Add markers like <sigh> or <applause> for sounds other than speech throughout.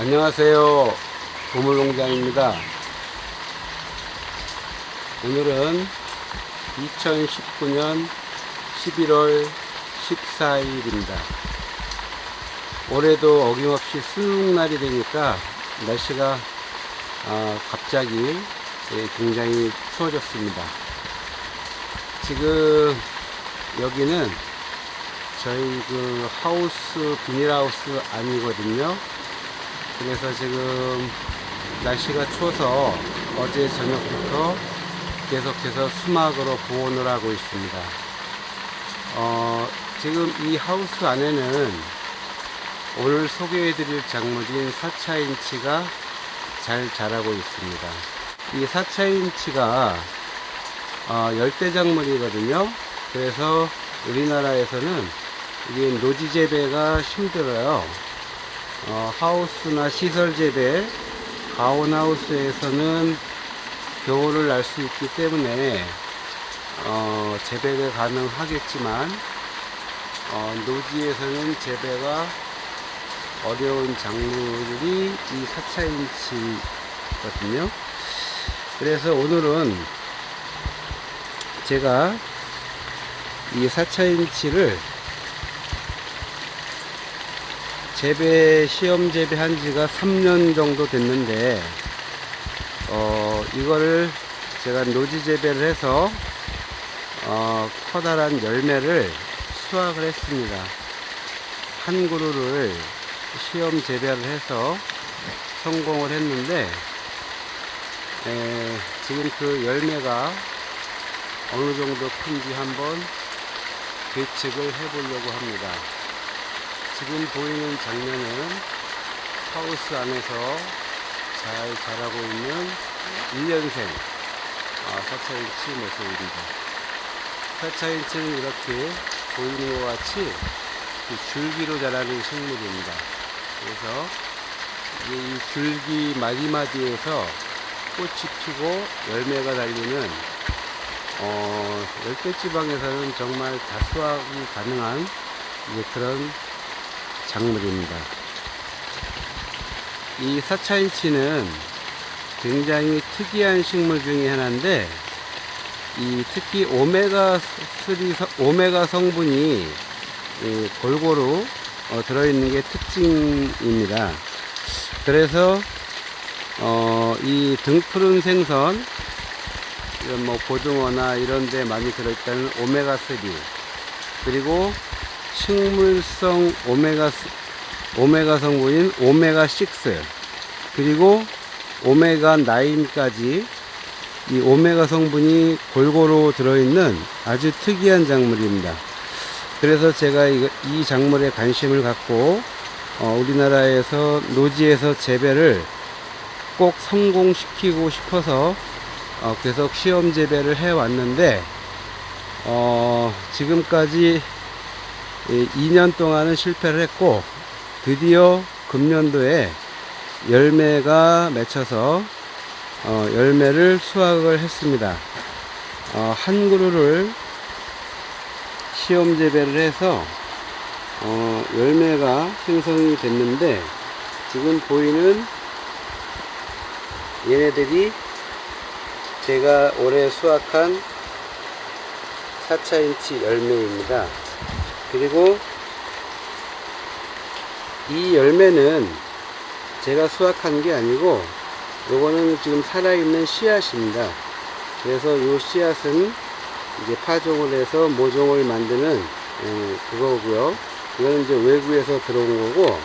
안녕하세요. 보물농장입니다. 오늘은 2019년 11월 14일입니다. 올해도 어김없이 수능날이 되니까 날씨가 아, 갑자기 예, 굉장히 추워졌습니다. 지금 여기는 저희 그 하우스 비닐하우스 아니거든요. 그래서 지금 날씨가 추워서 어제 저녁부터 계속해서 수막으로 보온을 하고 있습니다. 어, 지금 이 하우스 안에는 오늘 소개해 드릴 작물인 4차인치가 잘 자라고 있습니다. 이 4차인치가 어, 열대작물이거든요. 그래서 우리나라에서는 이게 노지 재배가 힘들어요. 어, 하우스나 시설 재배, 가온하우스에서는 겨울을 날 수 있기 때문에 어, 재배가 가능하겠지만 어, 노지에서는 재배가 어려운 작물이 이 4차인치거든요. 그래서 오늘은 제가 이 4차인치를 재배, 시험 재배한 지가 3년 정도 됐는데, 어, 이거를 제가 노지 재배를 해서, 어, 커다란 열매를 수확을 했습니다. 한 그루를 시험 재배를 해서 성공을 했는데, 에, 지금 그 열매가 어느 정도 큰지 한번 계측을 해보려고 합니다. 지금 보이는 장면은 하우스 안에서 잘 자라고 있는 1년생 아, 4차인치 모습입니다. 4차인치는 이렇게 보이는 것 같이 이 줄기로 자라는 식물입니다. 그래서 이 줄기 마디마디에서 꽃이 피고 열매가 달리는 어, 열대지방에서는 정말 다 수확이 가능한 그런 작물입니다. 이 사차인치는 굉장히 특이한 식물 중에 하나인데, 이 특히 오메가 3, 오메가 성분이 이 골고루 어, 들어있는 게 특징입니다. 그래서 어, 이 등푸른 생선, 이런 뭐 고등어나 이런 데 많이 들어있다는 오메가 3 그리고 식물성 오메가 오메가 성분인 오메가 6 그리고 오메가 9까지 이 오메가 성분이 골고루 들어있는 아주 특이한 작물입니다. 그래서 제가 이, 이 작물에 관심을 갖고 어, 우리나라에서 노지에서 재배를 꼭 성공시키고 싶어서 어, 계속 시험 재배를 해 왔는데 어, 지금까지 2년 동안은 실패를 했고 드디어 금년도에 열매가 맺혀서 어, 열매를 수확을 했습니다. 어, 한 그루를 시험 재배를 해서 어, 열매가 생성이 됐는데 지금 보이는 얘네들이 제가 올해 수확한 4차인치 열매입니다. 그리고 이 열매는 제가 수확한 게 아니고 요거는 지금 살아있는 씨앗입니다. 그래서 이 씨앗은 이제 파종을 해서 모종을 만드는 에, 그거고요. 이거는 이제 외부에서 들어온 거고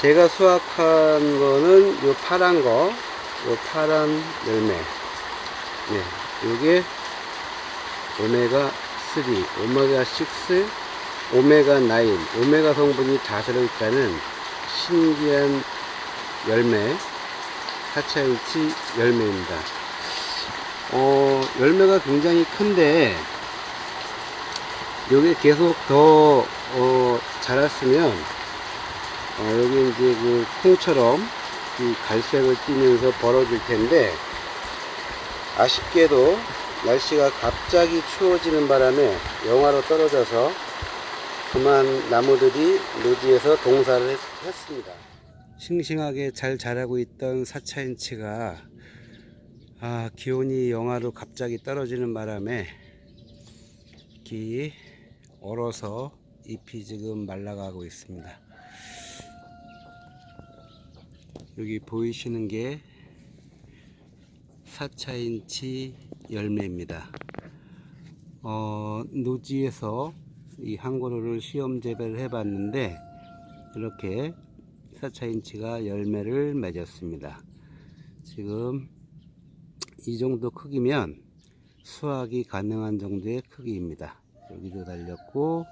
제가 수확한 거는 요 파란 거, 요 파란 열매. 네, 요게 오메가 3, 오메가 6, 오메가 9, 오메가 성분이 다 들어있다는 신기한 열매, 하차인치 열매입니다. 어, 열매가 굉장히 큰데, 여기 계속 더, 어, 자랐으면, 어, 여기 이제 그 콩처럼 이 갈색을 띠면서 벌어질 텐데, 아쉽게도 날씨가 갑자기 추워지는 바람에 영하로 떨어져서 그만 나무들이 노지에서 동사를 했, 습니다 싱싱하게 잘 자라고 있던 사차인치가 아, 기온이 영하로 갑자기 떨어지는 바람에 기 얼어서 잎이 지금 말라가고 있습니다. 여기 보이시는 게 사차인치 열매입니다. 어, 노지에서 이 한그루를 시험 재배를 해봤는데 이렇게 사차인치가 열매를 맺었습니다. 지금 이 정도 크기면 수확이 가능한 정도의 크기입니다. 여기도 달렸고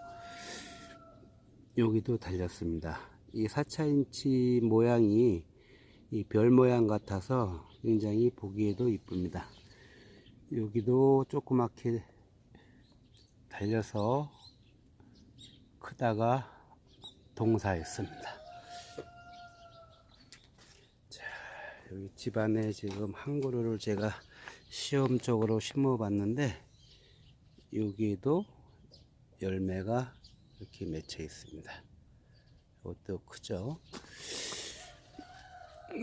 여기도 달렸습니다. 이 4차인치 모양이 이 별 모양 같아서 굉장히 보기에도 이쁩니다. 여기도 조그맣게 달려서 크다가 동사했습니다. 자, 여기 집안에 지금 한 그루를 제가 시험적으로 심어 봤는데 여기에도 열매가 이렇게 맺혀 있습니다. 이것도 크죠?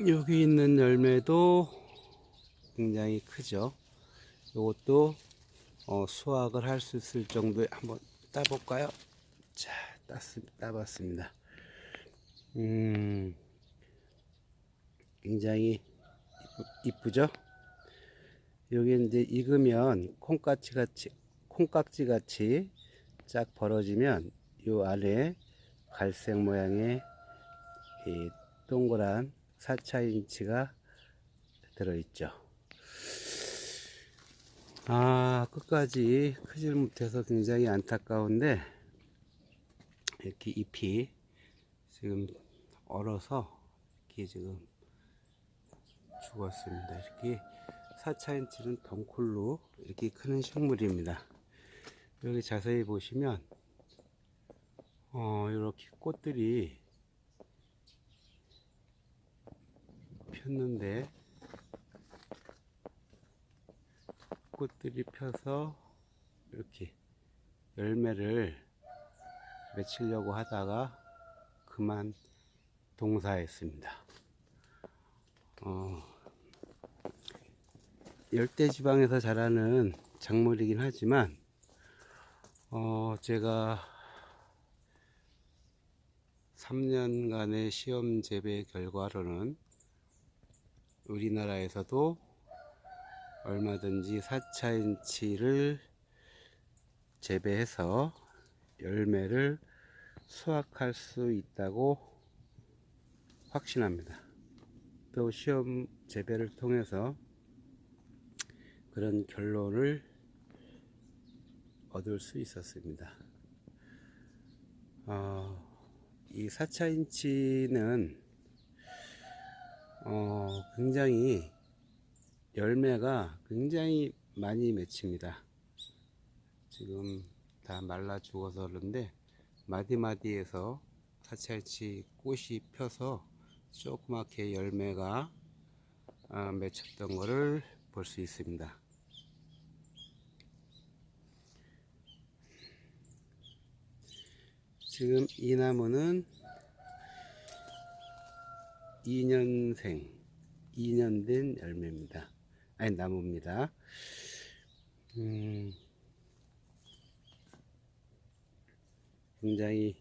여기 있는 열매도 굉장히 크죠? 이것도 어, 수확을 할 수 있을 정도의 한번 따볼까요? 자, 땄, 따봤습니다. 음, 굉장히 이쁘, 죠 여기 이제 익으면 콩깍지 같이, 콩깍지 같이 쫙 벌어지면 요 안에 갈색 모양의 이 동그란 4차인치가 들어있죠. 아, 끝까지 크질 못해서 굉장히 안타까운데, 이렇게 잎이 지금 얼어서 이렇게 지금 죽었습니다. 이렇게 4차인치는 덩쿨로 이렇게 크는 식물입니다. 여기 자세히 보시면, 어, 이렇게 꽃들이 폈는데, 꽃들이 펴서 이렇게 열매를 맺히려고 하다가 그만 동사했습니다. 어, 열대지방에서 자라는 작물이긴 하지만 어, 제가 3년간의 시험 재배 결과로는 우리나라에서도 얼마든지 4차인치를 재배해서 열매를 수확할 수 있다고 확신합니다. 또 시험 재배를 통해서 그런 결론을 얻을 수 있었습니다. 어, 이 4차인치는 어, 굉장히 열매가 굉장히 많이 맺힙니다. 지금 다 말라 죽어서 그런데 마디마디에서 사찰치 꽃이 펴서 조그맣게 열매가 아, 맺혔던 것을 볼 수 있습니다. 지금 이 나무는 2년생, 2년 된 열매입니다. 아니, 나무입니다. 음, 굉장히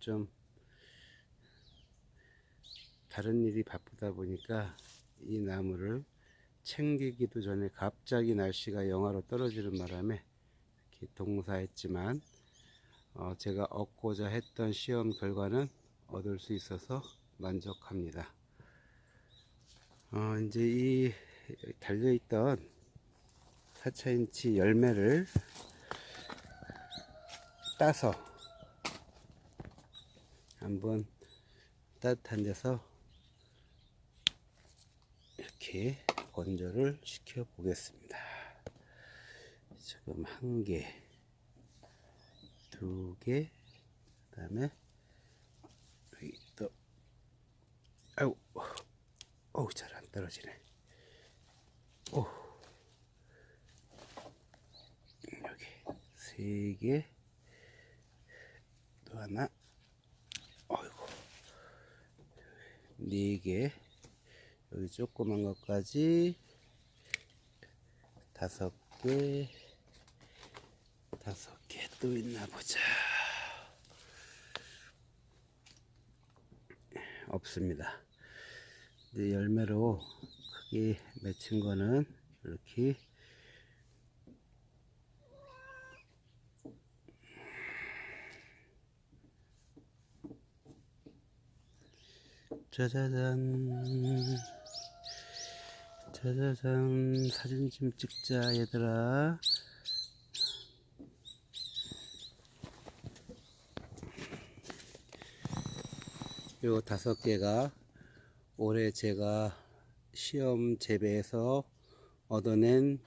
좀 다른 일이 바쁘다 보니까 이 나무를 챙기기도 전에 갑자기 날씨가 영하로 떨어지는 바람에 이렇게 동사했지만 어 제가 얻고자 했던 시험 결과는 얻을 수 있어서 만족합니다. 어 이제 이 달려있던 4차인치 열매를 따서 한번 따뜻한 데서 이렇게 건조를 시켜 보겠습니다. 지금 한 개, 두 개, 그 다음에 여기 또, 아우, 어우, 잘 안 떨어지네. 오, 여기 세 개, 또 하나, 어이구, 4개. 여기 조그만 것까지. 다섯 개. 다섯 개 또 있나 보자. 없습니다. 이제 열매로 크게 맺힌 거는 이렇게 짜자잔 짜자잔. 사진 좀 찍자 얘들아. 요 다섯 개가 올해 제가 시험 재배해서 얻어낸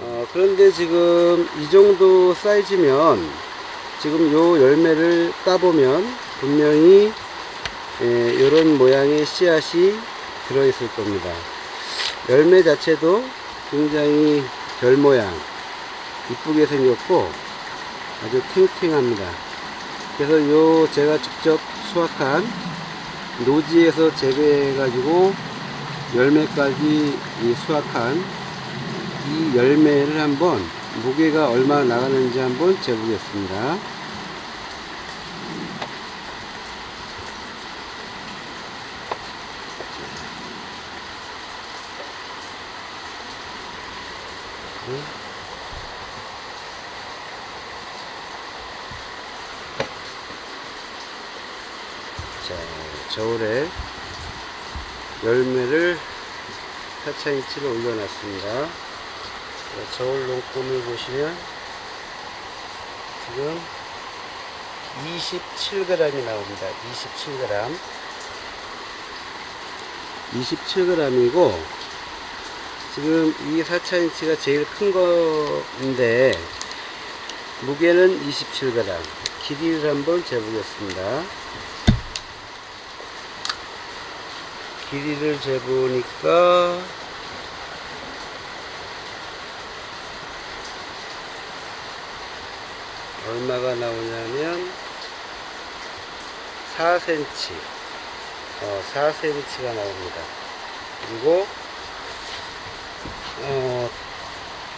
어, 그런데 지금 이 정도 사이즈면 지금 요 열매를 따보면 분명히 이런 모양의 씨앗이 들어있을 겁니다. 열매 자체도 굉장히 별 모양 이쁘게 생겼고 아주 탱탱합니다. 그래서 요 제가 직접 수확한 노지에서 재배해 가지고 열매까지 이 수확한 이 열매를 한번 무게가 얼마나 나가는지 한번 재보겠습니다. 자, 저울에 열매를 4차인치를 올려놨습니다. 자, 저울 용품을 보시면 지금 27g이 나옵니다. 27g. 27g이고 지금 이 4차인치가 제일 큰 건데 무게는 27g. 길이를 한번 재보겠습니다. 길이를 재보니까 얼마가 나오냐면 4cm 어, 4cm가 나옵니다. 그리고 어,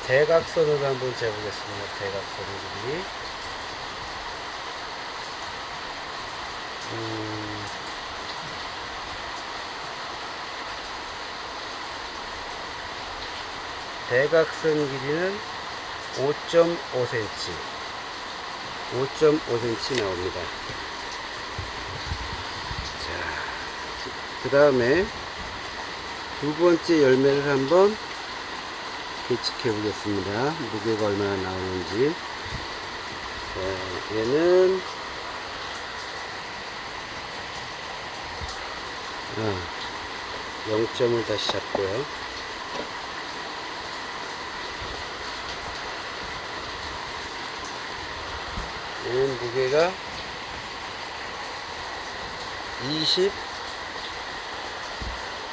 대각선으로 한번 재보겠습니다. 대각선 길이 대각선 길이는 5.5cm 5.5cm 나옵니다. 자, 그 다음에 두 번째 열매를 한번 계측해 보겠습니다. 무게가 얼마나 나오는지. 자, 얘는 아, 0점을 다시 잡고요 얘는 무게가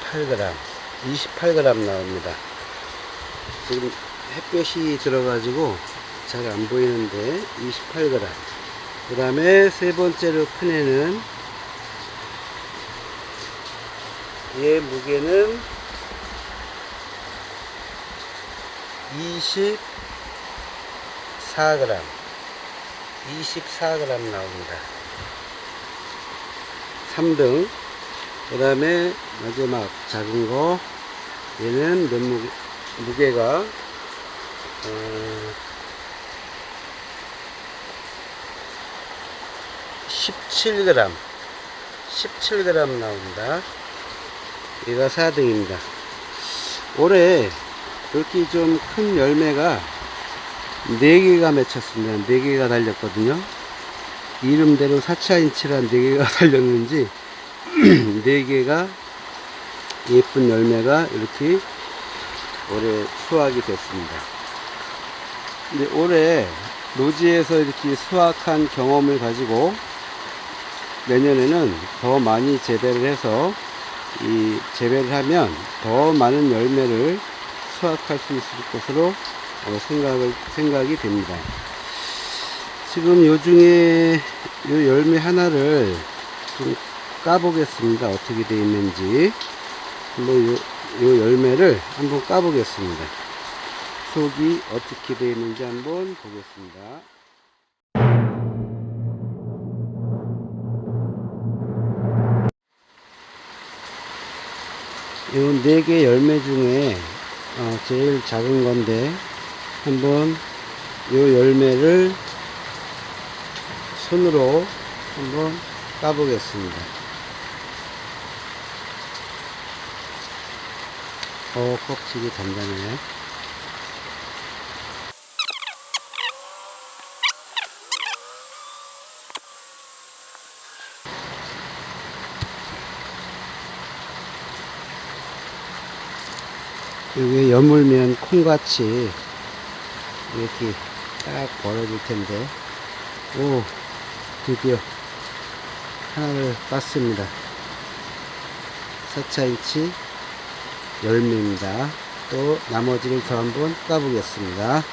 28g 28g 나옵니다. 지금 햇볕이 들어가지고 잘 안 보이는데 28g 그 다음에 세 번째로 큰 애는 얘 무게는 24g 24g 나옵니다. 3등. 그 다음에 마지막 작은 거. 얘는 몇 무게, 무게가, 어, 17g. 17g 나옵니다. 얘가 4등입니다. 올해 이렇게 좀 큰 열매가 4개가 맺혔습니다. 4개가 달렸거든요. 이름대로 4차인치란 4개가 <laughs> 달렸는지 <clears throat> 4개가 예쁜 열매가 이렇게 올해 수확이 됐습니다. 근데 올해 노지에서 이렇게 수확한 경험을 가지고 내년에는 더 많이 재배를 해서 이 재배를 하면 더 많은 열매를 수확할 수 있을 것으로 어, 생각을, 생각이 됩니다. 지금 요 중에 요 열매 하나를 좀 까보겠습니다. 어떻게 되어 있는지. 한번 요, 요 열매를 한번 까보겠습니다. 속이 어떻게 되어 있는지 한번 보겠습니다. 요네개 열매 중에 어, 제일 작은 건데 한번 요 열매를 손으로 한번 까보겠습니다. 어, 껍질이 단단해. 여기 여물면 콩같이 이렇게 딱 벌어질 텐데, 오, 드디어 하나를 땄습니다. 4차인치 열매입니다. 또 나머지를 더 한번 까보겠습니다.